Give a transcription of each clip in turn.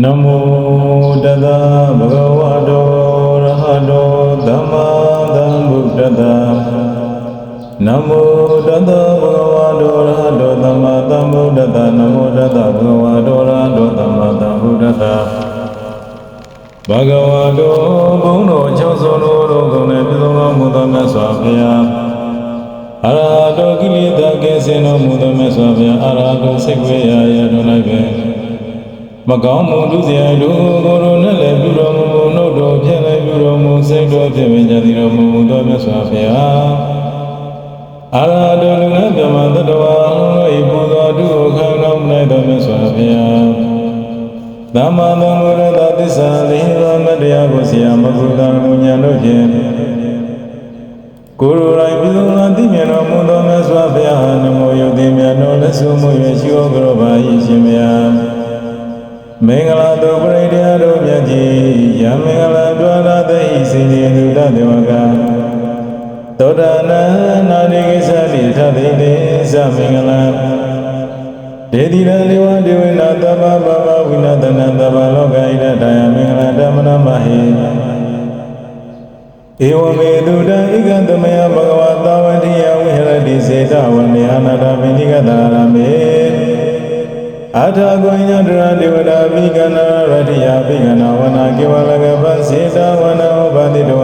နမောတသဗုဒ္ဓဝါတောရဟတောသမ္မာသမ္ဗုဒ္ဓတ္တနမောတသဗုဒ္ဓဝါတောရဟတောသမ္မာသမ္ဗုဒ္ဓတ္တနမောတသဗုဒ္ဓဝါတောရဟတောသမ္မာသမ္ဗုဒ္ဓတ္တဘဂဝါတောဘုန်းတော်၆ဆုံးတော်တို့ကုန်နဲ့ပြုသောမူသောမြတ်စွာဘုရားအရဟတောကိလေသာကဲစင်တော်မူသောမြတ်စွာဘုရားအရဟတောစိတ်ဝေရာရတော်၌ပဲ မကောင်းမှုဒုစရိုက်တို့ကိုယ်တော်နဲ့လည်းပြုတော်မူနှုတ်တော်ဖြင့်လည်းပြုတော်မူစိတ်တော်ဖြင့်ပင်ကြသည်တော်မူသောမြတ်စွာဘုရားအရဟတောလူနဲ့ပြမတ္တဝါတို့၏ပူဇော်တုကိုခံတော်မူ၌တော်မြတ်စွာဘုရားသမ္မာသမ္ဗုဒ္ဓသစ္စာလေးပါးမတရားကိုဆရာမဂုဏ်မူညာတို့ဖြင့်ကိုယ်တော်၌ပြုစုလာသိမြင်တော်မူသောမြတ်စွာဘုရားနမောယုတိမြတ်တော်လက်ဆုံမှု၍ရှိတော်ကြတော်ပါ၏ရှင်မြတ် မင်္ဂလာတော်ပရိတရားတော်မြတ်ကြီးယမင်္ဂလာတွာလာသိစိနေလူတတေဝကသောတာနနာတိကိစ္စတိထသိတိသမင်္ဂလာဒေတိရလေဝဒေဝနာတမ္ပပဝိနတနာတဗ္ဗလောကဣဒတယမင်္ဂလာဓမ္မနမဟိဧဝမေတုတံဧကံတမယဘဂဝတာဝတိယဝိဟရတိစေတဝနေအနာတပိဋိကတာရမေ အာထာဂဝိညာတရဒေဝတာပိကနာရတိယပိကနာဝနာကေဝလကပစေတဝနာဥပတိတော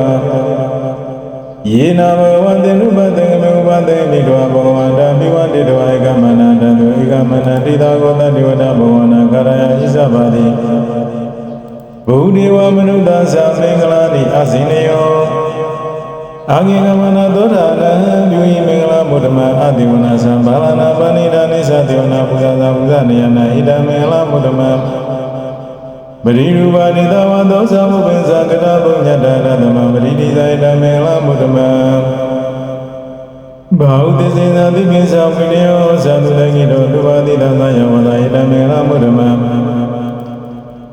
ယေနာဘဂဝတေနုပတေမေဥပတေမိတောဘဂဝန္တာပိဝတိတောဧကမနန္တံဧကမနန္တိတာကောတဒေဝတာဘဝနာကာရယဣဇပါတိဘုဒ္ဓေဝမနုဿာသမင်္ဂလာတိအစိနေယော အာဂိကမနသောတာနံပြုဤမင်္ဂလာမုဒ္ဓမအတိဝနာသံဘာလနာပဏိဒါနိသတေဝနာပူဇာသာပူဇာနေယနာဣဒံမင်္ဂလာမုဒ္ဓမပရိရူပါနိသဝသောသမှုပင်္စကတာပုညတရသမပရိတိဇာဣဒံမင်္ဂလာမုဒ္ဓမဘာဟုတိစေသာတိပိသဝိနယောသံသူလည်းကိတောလူပါတိတံသာယဝနာဣဒံမင်္ဂလာမုဒ္ဓမ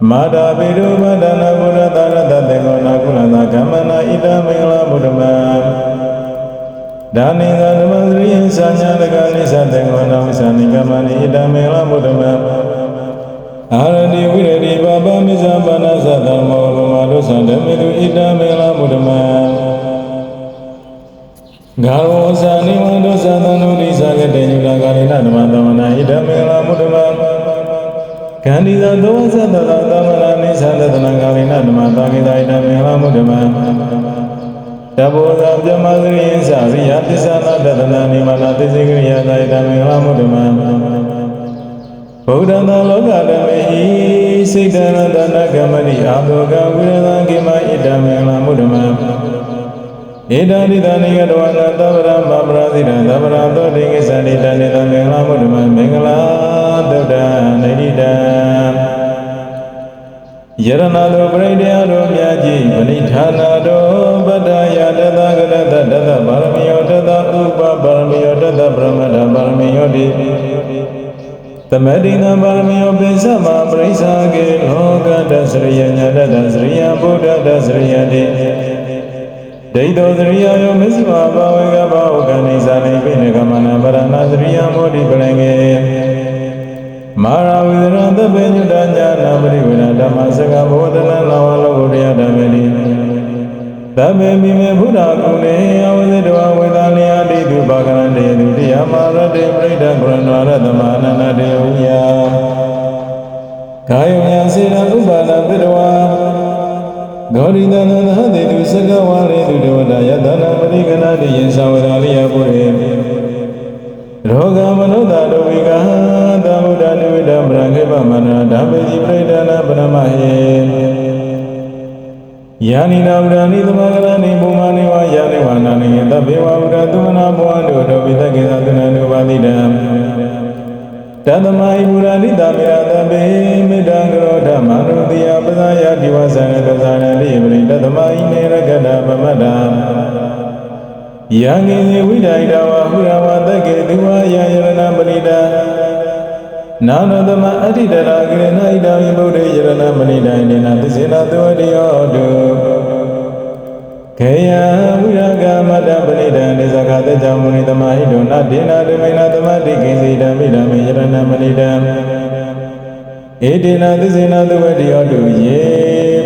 မာတာပိရုမဒနာဘုရတရတတေကောနာကုလနာကမ္မနာဣဒံမင်္ဂလာမုဒ္ဓမဒါနိသာဓမ္မစရိယစာညာလကနိသတေကောနာဝိသနိကမ္မနိဣဒံမင်္ဂလာမုဒ္ဓမအာရတိဝိရတိပါပမိဇာပါဏသတမောဘမဒုသံဓမေတုဣဒံမင်္ဂလာမုဒ္ဓမဂါရောဇာနိဝန္တောသသနုရိသကတေညုလာကာရိနဓမ္မသမနာဣဒံမင်္ဂလာမုဒ္ဓမကန္ဒီသာသောသ မင်္ဂလာမုဒ္ဓမတဘောဇာပြမသရိယသရိယပစ္စနာတတနာနိမနာသိစေကရိယာသာဣဒံမင်္ဂလာမုဒ္ဓမဗုဒ္ဓသာလောကဓမေဟိစိတ်တရတနာကမတိအာသောကဝိရသကိမဣဒံမင်္ဂလာမုဒ္ဓမဧတရိတနိယတဝနာသဗ္ဗရမပရာဇိတံသဗ္ဗရာသောတိကိစ္ဆန္တိတနိတမင်္ဂလာမုဒ္ဓမမင်္ဂလာတုဒ္ဓနိတိတံယရဏတို့ပရိဒေယတို့မြတ်ကြီးပဏိ ဌာနာတို့ဗတ္တယတသကရတတသပါရမီယောတသဥပပါရမီယောတသပရမတ္ထပါရမီယောတိသမတိနာပါရမီယောပိသမပရိစ္ဆာကေလောကတသရိယညာတတသရိယဗုဒ္ဓတသရိယတိဒိဋ္ဌောသရိယယောမစ္စဝဘာဝေကဘာဝကနိသနိပိနေကမနာပရဏသရိယမောတိပလင်ကေမာရဝိရံသဗ္ဗညုတညာနာပရိဝေနဓမ္မစကဘောဓနာလောဝလောကုတ္တယဓမ္မေတိ သဗ္ဗေမိမေဘုရားကုလေအဝဇိတဝဝေဒာလျာတိတုဘာကရတေတုတိယမာရတေပရိဒံကရဏရတမအနန္တတေဝိယကာယဉာစေတဥပါဒပိတဝါဂောရိတနသဟတေတုစကဝါရေတုဒေဝတာယတနာပရိကနာတိယံသဝရလိယပုရေရောဂမနုဿာဒဝိကဟသဗုဒ္ဓနိဝိဒံပရခေပမနာဓမ္မေတိပရိဒနာပရမဟေ ယာနိနာဝရဏိသမဂရဏိဘုမာနိဝါယာနိဝါနာနိသဗ္ဗေဝဝရတုမနာဘောအတုတောပိတကေသသနနုပါတိတံတသမဟိမူရဏိတမေယသဗ္ဗေမေတ္တံကရောဓမ္မနုတိယပဇာယတိဝဇာနတဇာနတိပရိတသမဟိနေရကတပမတ္တယံငေဇေဝိဒိုင်တဝဟုရဝတကေသူဝါယယရဏပရိဒာ နာနသမအဋ္ဌိတရာကိရဏဣဒာမိဗုဒ္ဓေယရဏမဏိဒိုင်နေနာသစ္စေနာသောတိယောတုခေယဝိရကမတ္တပရိဒံနေဇဂတကြမုနိသမဟိတောနဒေနာဓမေနာသမတိကိစီဓမ္မိဓမ္မေယရဏမဏိဒံဧတေနသစ္စေနသဝတိယောတုယေ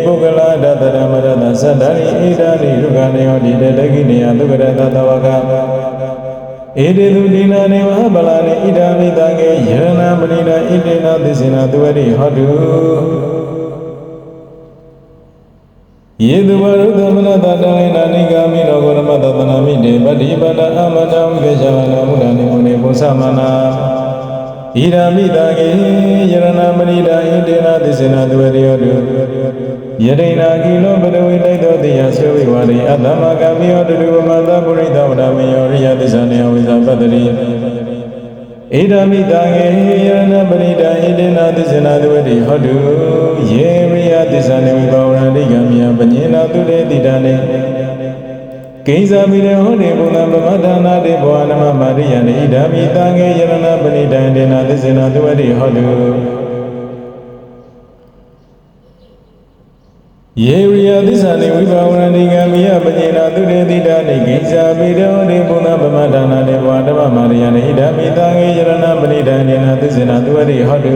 ပုဂ္ဂလာဒတရမရတသတ္တရိဣဒာနိရုခနေယောဒီတေတကိနေယသုကရတသဝက ဧတေသူဒီနာနေဝဗလာနေဣဒာမိတံကေယရဏမဏိနာဣတေနသစ္စေနသဝတိဟောတုယေသူဝရုသမနတတဝိနာနိဂာမိနောဂုရမတတနာမိတေပတိပဒအမတဝိကေရှဝနာမုဒ္ဒနိမုနေပုသမနာဣဒာမိတာကေယရဏမဏိတာဣတေနသစ္စေနသဝတိယောတုယတိနာကိလောဘဒဝိတိုက်သောတိယဆွေဝိဝါရိအတ္တမကမိယောတုဝမတပုရိသဝဒမေယောရိယသစ္ဆနေယဝိဇာ ပတ္တိဣဒာမိတာကေယရဏပရိတာဣတေနသစ္စေနသဝတိဟောတုယေရိယသစ္ဆနေဝိဘာဝရတိကမိယပညေနာတုတေတိတာနေကိဉ္စာမိရေဟောတိဘုံံပမဒါနာတိဘောနမမာရိယနေဣဒာမိတာကေယရဏပရိတာဣတေနသစ္စေနသဝတိဟောတု ယေရိယသစ္စာနေဝိဘာဝရဏိကမိယပညေနာတုတေတိတာနေကိဉ္စာမိရေဟောတိဘုံံပမဒါနာတိဘောဓမ္မမာရိယနေဣဒာမိတာကေယရဏပရိတာဣတေနသစ္စေနသဝတိဟောတု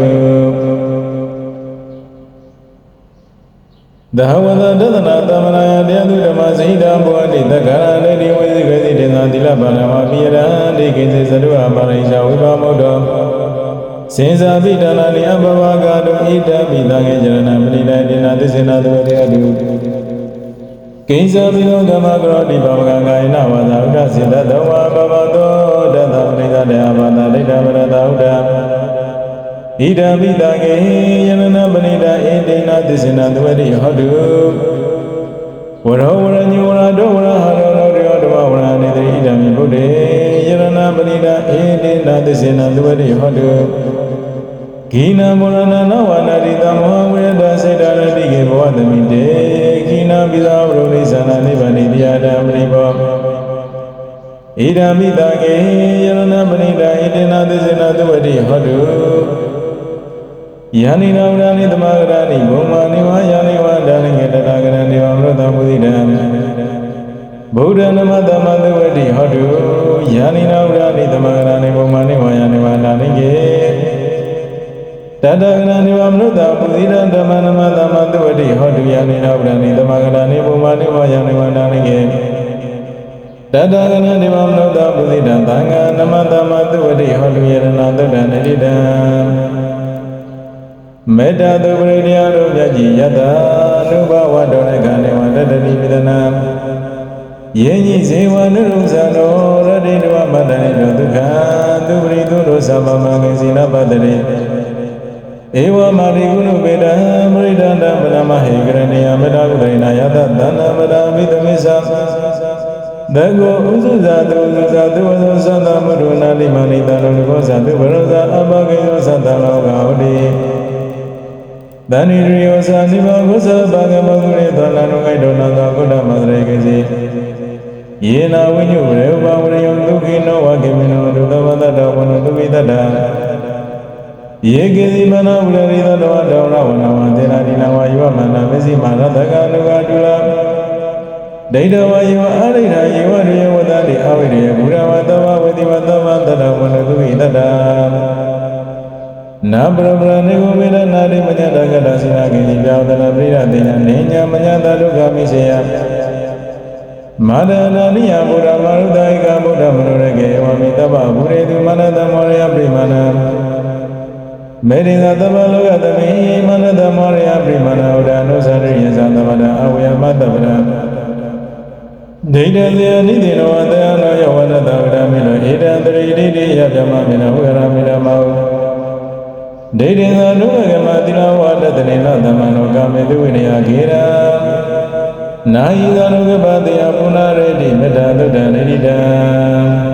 သဟဝတဒသနာသမနာယတရားသူဓမ္မဇိတံဘောတိတက္ကရာလေဒီဝိဇိကတိတေသာသီလပါဏမပိယရံဒီကိစေသတုအပါရိရှဝိပါမုဒ္ဒော စေဇာပိတနာနိအဘဝကတုဣဒံမိသံငေจรဏပရိဒိတေနာသစ္စေနာသဝတေအတုကိဉ္စပိလောဓမ္မကရောတိဘဝကကာယနာဝါသာဥဒ္ဒစေတသောဝါဘဝတောတတပရိသတေအဘာသာဒိဋ္ဌမရတဥဒ္ဒဣဒံမိတံကေယနနပဏိတာဧတေနသစ္စေနသဝတိဟောတုဝရောဝရညဝရတောဝရဟာရောရောတောဓမ္မဝရနေတိဣဒံမိဗုဒ္ဓေ ယရဏပဏိတာဧတေနသစ္စေနသဝတိဟောတုဂိနာမောရဏနဝနာတိတမောဝေဒစေတရတိကေဘဝသမိတေဂိနာပိသာဝရုလိသနာနိဗ္ဗာနိတရားဓမ္မနိဘောဣဒံမိတံကေယရဏပဏိတာဧတေနသစ္စေနသဝတိဟောတုယာနိနာဝရဏိသမဂရဏိဘုံမာနိဝါယာနိဝါဒါနိငေတတဂရဏေဝမရတမုဒိတံဗုဒ္ဓနမတမသဝတိဟောတု ယာနိနာဝရဏိသမဂရဏိဘုံမာနိဝါယာနိဝါဒါနိငေတတဂရဏေဝမရတပုဒိတံဓမ္မနမတမသဝတိဟောတုယာနိနာဝရဏိသမဂရဏိဘုံမာနိဝါယာနိဝါဒါနိငေတတဂရဏေဝမရတပုဒိတံသံဃာနမတမသဝတိဟောတုယရဏသုတ္တနိတိတံမေတ္တာသူပရိတရားတို့မြတ်ကြီးယတ္တအနုဘဝတော်နဲ့ခန္ဓာဝတ္တတိပိဒနာယင်းကြီးဇေဝနုရုဇံတော်ရ တိတဝမတ္တနိတောဒုက္ခသူပရိသူတို့သမ္မာမဂ္ဂစီနာပတ္တိဧဝမာရိကုဏုပေတံမရိဒန္တပရမဟေကရဏီယမေတ္တာကုဒိနာယတသန္နာမတာမိတမိစ္ဆာသကောဥဇဇာတုဥဇဇာတုဝဇသန္တမရုဏာလိမဏိတံလောကောဇာတုဘရောဇာအဘဂေယောသန္တလောကဟောတိတဏိရိယောသာနိဗ္ဗာန်ကုသဘာဂမဂုရေသလနုဂိတောနာသာကုဋ္ဌမသရေကေစီ ယေနာဝိညုရေဥပဝရယောဒုက္ခိနောဝကေမိနောဒုသဝတ္တဝနုဒုဝိတ္တယေကေစီမနာဝရရိသတောတောရဝနဝသေနာဒီနာဝယောမနာမစီမာရတကနုကတုလာဒိဋ္ဌဝယောအာရိဏယေဝရေဝတ္တိအဝိရေဘုရဝတ္တဝဝတိဝတ္တဝတ္တဝနုဒုဝိတ္တနာပရပရနေကိုမေရနာရိမညတကတစိနာကိတိပြောင်းတလပိရတိညာနေညာမညတဒုက္ခမိစေယ မာဒနာနိယဘုရားမရုဒ္ဒိကဗုဒ္ဓမနုရကေဝမိတဗ္ဗဘုရေတုမနတမောရယပိမနာမေရိသတဗ္ဗလောကသမိမနတမောရယပိမနာဥဒ္ဒနုသရိယသံသမဒအဝေယမတဗ္ဗရဒိဋ္ဌေယနိတိနောအတယနောယဝနတဝရမိနောဣဒံတရိတိတိယပြမမိနောဝရမိနောမောဒိဋ္ဌိသာနုကမတိလဝတ္တတနေနသမနောကမေတုဝိနယဂေရ နာယိသာနုကပတေယပုဏ္ဏရေတိမေတ္တာသုတ္တနိတိတံ